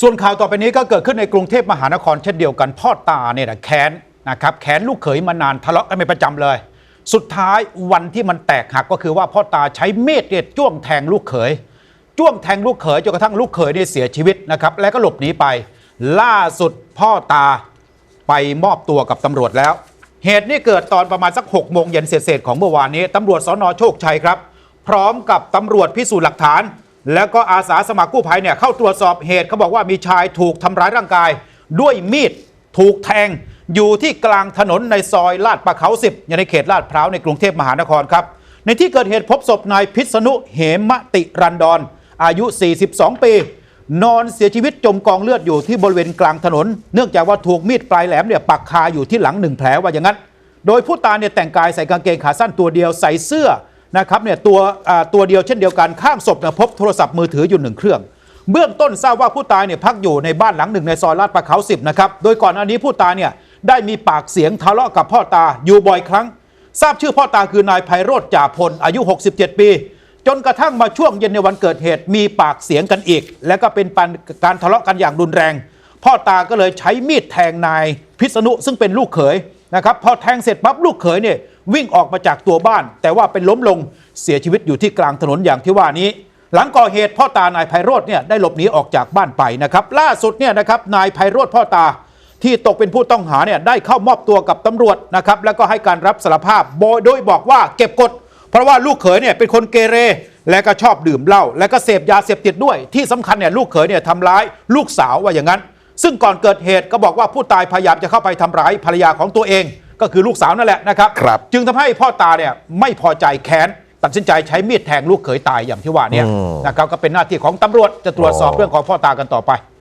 ส่วนข่าวต่อไปนี้ก็เกิดขึ้นในกรุงเทพมหานครเช่นเดียวกันพ่อตาเนี่ยนะแค้นนะครับแค้นลูกเขยมานานทะเลาะกันเป็นประจำเลย สุดท้ายวันที่มันแตกหักก็คือว่าพ่อตาใช้มีดเนี่ยจ้วงแทงลูกเขยจ้วงแทงลูกเขยจนกระทั่งลูกเขยเนี่ยเสียชีวิตนะครับแล้วก็หลบหนีไป ล่าสุดพ่อตาไปมอบตัวกับตำรวจแล้ว เหตุนี้เกิดตอนประมาณสัก6โมงเย็นเศษของเมื่อวานนี้ตำรวจสนโชคชัยครับ พร้อมกับตำรวจพิสูจน์หลักฐาน แล้วก็อาสาสมัครกู้ภัยเนี่ยเข้าตรวจสอบเหตุเขาบอกว่ามีชายถูกทำร้ายร่างกาย ด้วยมีดถูกแทง อยู่ที่กลางถนนในซอยลาดประเขาสิบอยู่ในเขตลาดพร้าวในกรุงเทพมหานครครับ ในที่เกิดเหตุพบศพนายพิษณุเหมติรันดร อายุ 42 ปี นอนเสียชีวิตจมกองเลือดอยู่ที่บริเวณกลางถนน เนื่องจากว่าถูกมีดปลายแหลมเนี่ยปักคาอยู่ที่หลังหนึ่งแผลว่าอย่างนั้น โดยผู้ตายเนี่ยแต่งกายใส่กางเกงขาสั้นตัวเดียวใส่เสื้อ นะครับเนี่ยตัวตัวเดียวเช่นเดียวกันข้างศพเนี่ยพบโทรศัพท์มือถืออยู่หนึ่งเครื่อง เบื้องต้นทราบว่าผู้ตายเนี่ยพักอยู่ในบ้านหลังหนึ่งในซอยลาดประเขาสิบนะครับโดยก่อนอันนี้ผู้ตายเนี่ยได้มีปากเสียงทะเลาะกับพ่อตาอยู่บ่อยครั้ง ทราบชื่อพ่อตาคือนายไพโรธจ่าพลอายุ 67 ปี จนกระทั่งมาช่วงเย็นในวันเกิดเหตุมีปากเสียงกันอีก และก็เป็นปนการทะเลาะกันอย่างรุนแรง พ่อตาก็เลยใช้มีดแทงนายพิษณุซึ่งเป็นลูกเขยนะครับพอแทงเสร็จปั๊บลูกเขยเนี่ย วิ่งออกมาจากตัวบ้าน แต่ว่าเป็นล้มลงเสียชีวิตอยู่ที่กลางถนนอย่างที่ว่านี้ หลังก่อเหตุพ่อตานายไพโรธเนี่ยได้หลบหนีออกจากบ้านไปนะครับ ล่าสุดเนี่ยนะครับนายไพโรธพ่อตาที่ตกเป็นผู้ต้องหาเนี่ยได้เข้ามอบตัวกับตำรวจนะครับแล้วก็ให้การรับสารภาพโดยโดยบอกว่าเก็บกด เพราะว่าลูกเขยเนี่ยเป็นคนเกเรและก็ชอบดื่มเหล้าและก็เสพยาเสพติดด้วย ที่สำคัญเนี่ยลูกเขยเนี่ยทำร้ายลูกสาวว่าอย่างนั้น ซึ่งก่อนเกิดเหตุก็บอกว่าผู้ตายพยายามจะเข้าไปทำร้ายภรรยาของตัวเอง ก็คือลูกสาวนั่นแหละนะครับ ครับ จึงทำให้พ่อตาเนี่ยไม่พอใจแค้นตัดสินใจใช้มีดแทงลูกเขยตายอย่างที่ว่าเนี่ยอืม นะครับก็เป็นหน้าที่ของตำรวจจะตรวจสอบอ๋อเรื่องของพ่อตากันต่อไป